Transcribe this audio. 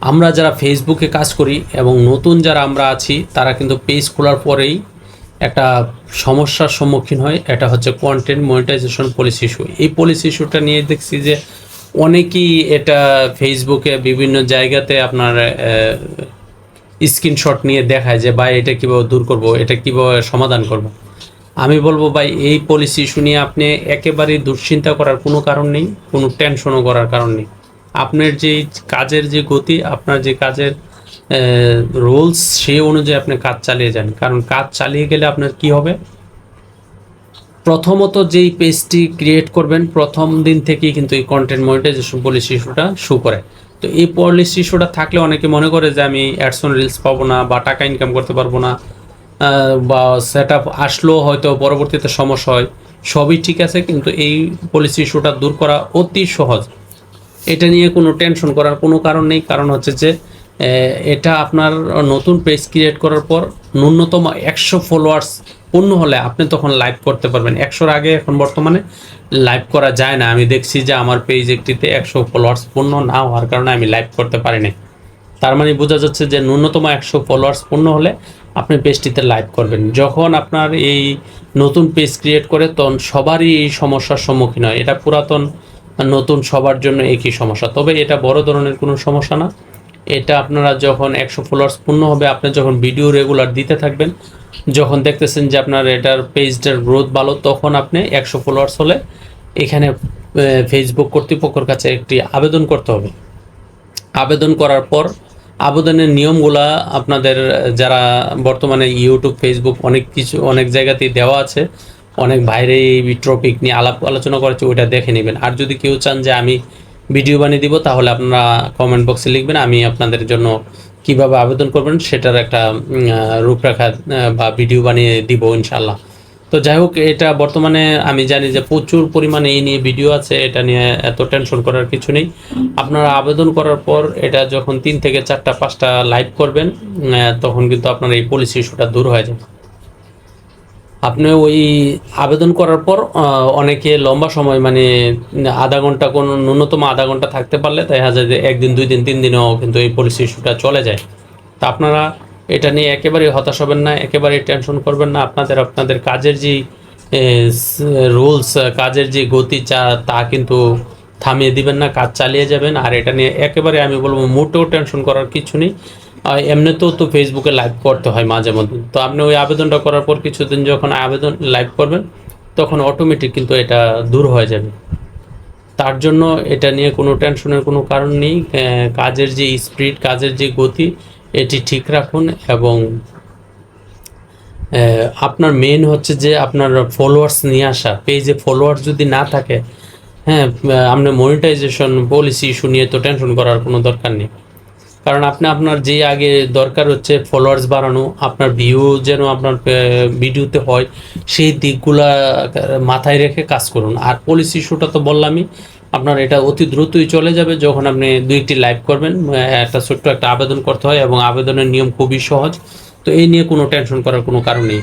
আমরা যারা ফেসবুকে কাজ করি এবং নতুন যারা আমরা আছি, তারা কিন্তু পেজ খোলার পরেই একটা সমস্যার সম্মুখীন হয়। এটা হচ্ছে কন্টেন্ট মনিটাইজেশন পলিসি ইস্যু এই পলিসি ইস্যুটা নিয়ে দেখছি যে অনেকেই এটা ফেসবুকে বিভিন্ন জায়গাতে আপনার স্ক্রিনশট নিয়ে দেখায় যে, ভাই, এটা কীভাবে দূর করব? এটা কীভাবে সমাধান করব? আমি বলব, ভাই, এই পলিসি ইস্যু নিয়ে আপনি একেবারেই দুশ্চিন্তা করার কোনো কারণ নেই, কোনো টেনশনও করার কারণ নেই। আপনার যে কাজের যে গতি, আপনার যে কাজের রুলস, সেই অনুযায়ী আপনি কাজ চালিয়ে যান। কারণ কাজ চালিয়ে গেলে আপনার কি হবে? প্রথমত যেই পেজটি ক্রিয়েট করবেন, প্রথম দিন থেকেই কিন্তু এই কন্টেন্ট মনিটাইজেশন পলিসি ইস্যুটা শু করে। তো এই পলিসি ইস্যুটা থাকলে অনেকে মনে করে যে, আমি অ্যাডসন রিলস পাবো না বা টাকা ইনকাম করতে পারব না বা সেট আপ আসলেও হয়তো পরবর্তীতে সমস্যা হয়। সবই ঠিক আছে, কিন্তু এই পলিসি ইস্যুটা দূর করা অতি সহজ। এটা নিয়ে কোনো টেনশন করার কোনো কারণ নেই। কারণ হচ্ছে যে এটা আপনার নতুন পেজ ক্রিয়েট করার পর ন্যূনতম একশো ফলোয়ার্স পূর্ণ হলে আপনি তখন লাইভ করতে পারবেন। একশোর আগে এখন বর্তমানে লাইভ করা যায় না। আমি দেখছি যে আমার পেজ একটিতে একশো ফলোয়ার্স পূর্ণ না হওয়ার কারণে আমি লাইভ করতে পারিনি। তার মানে বোঝা যাচ্ছে যে ন্যূনতম একশো ফলোয়ার্স পূর্ণ হলে আপনি পেজটিতে লাইভ করবেন। যখন আপনার এই নতুন পেজ ক্রিয়েট করে, তখন সবারই এই সমস্যার সম্মুখীন হয়। এটা পুরাতন নতুন সবার জন্য একই সমস্যা। তবে এটা বড় ধরনের কোনো সমস্যা না। এটা আপনারা যখন একশো ফলোয়ার্স পূর্ণ হবে, আপনি যখন ভিডিও রেগুলার দিতে থাকবেন, যখন দেখতেছেন যে আপনার এটার পেজটার গ্রোথ ভালো, তখন আপনি একশো ফলোয়ার্স হলে এখানে ফেসবুক কর্তৃপক্ষের কাছে একটি আবেদন করতে হবে। আবেদন করার পর আবেদনের নিয়মগুলা আপনাদের, যারা বর্তমানে ইউটিউব ফেসবুক অনেক কিছু, অনেক জায়গাতেই দেওয়া আছে অনেক বাইরে এই টপিক নিয়ে আলাপ আলোচনা করেছে, ওইটা দেখে নেবেন। আর যদি কেউ চান যে আমি ভিডিও বানিয়ে দিব, তাহলে আপনারা কমেন্ট বক্সে লিখবেন, আমি আপনাদের জন্য কীভাবে আবেদন করবেন সেটার একটা রূপরেখা বা ভিডিও বানিয়ে দিব ইনশাল্লাহ তো যাই হোক, এটা বর্তমানে আমি জানি যে প্রচুর পরিমাণে এই নিয়ে ভিডিও আছে, এটা নিয়ে এত টেনশন করার কিছু নেই। আপনারা আবেদন করার পর এটা যখন তিন থেকে চারটা, পাঁচটা লাইভ করবেন তখন কিন্তু আপনার এই পলিসি ইস্যুটা দূর হয়ে যাবে। আপনি ওই আবেদন করার পর অনেকে লম্বা সময় মানে আধা ঘণ্টা কোনো ন্যূনতম আধা ঘণ্টা থাকতে পারলে তাই হাজার যে একদিন, দুই দিন, তিন দিনেও কিন্তু এই পলিসি ইস্যুটা চলে যায়। তা আপনারা এটা নিয়ে একেবারেই হতাশ হবেন না, একেবারেই টেনশন করবেন না। আপনাদের আপনাদের কাজের যে রুলস কাজের যে গতি চা তা কিন্তু থামিয়ে দিবেন না, কাজ চালিয়ে যাবেন। আর এটা নিয়ে একেবারে আমি বলব মোটেও টেনশন করার কিছু নেই। এমনিতেও তো ফেসবুকে লাইভ করতে হয় মাঝে মধ্যে। তো আপনি ওই আবেদনটা করার পর কিছুদিন যখন আবেদন লাইভ করবেন, তখন অটোমেটিক কিন্তু এটা দূর হয়ে যাবে। তার জন্য এটা নিয়ে কোনো টেনশনের কোনো কারণ নেই। কাজের যে স্পিড কাজের যে গতি, এটি ঠিক রাখুন এবং আপনার মেন হচ্ছে যে আপনার ফলোয়ার্স নিয়ে আসা। পেজে ফলোয়ার্স যদি না থাকে হ্যাঁ আপনার মনিটাইজেশন পলিসি ইস্যু নিয়ে তো টেনশন করার কোনো দরকার নেই। কারণ আপনি আপনার যে আগে দরকার হচ্ছে ফলোয়ার্স বাড়ানো, আপনার ভিউ যেন আপনার ভিডিওতে হয়, সেই দিকগুলা মাথায় রেখে কাজ করুন। আর পলিসি ইস্যুটা তো বললামই, আপনার এটা অতি দ্রুতই চলে যাবে যখন আপনি দুই একটি লাইভ করবেন একটা ছোট্ট একটা আবেদন করতে হয় এবং আবেদনের নিয়ম খুবই সহজ। তো এই নিয়ে কোনো টেনশন করার কোনো কারণ নেই।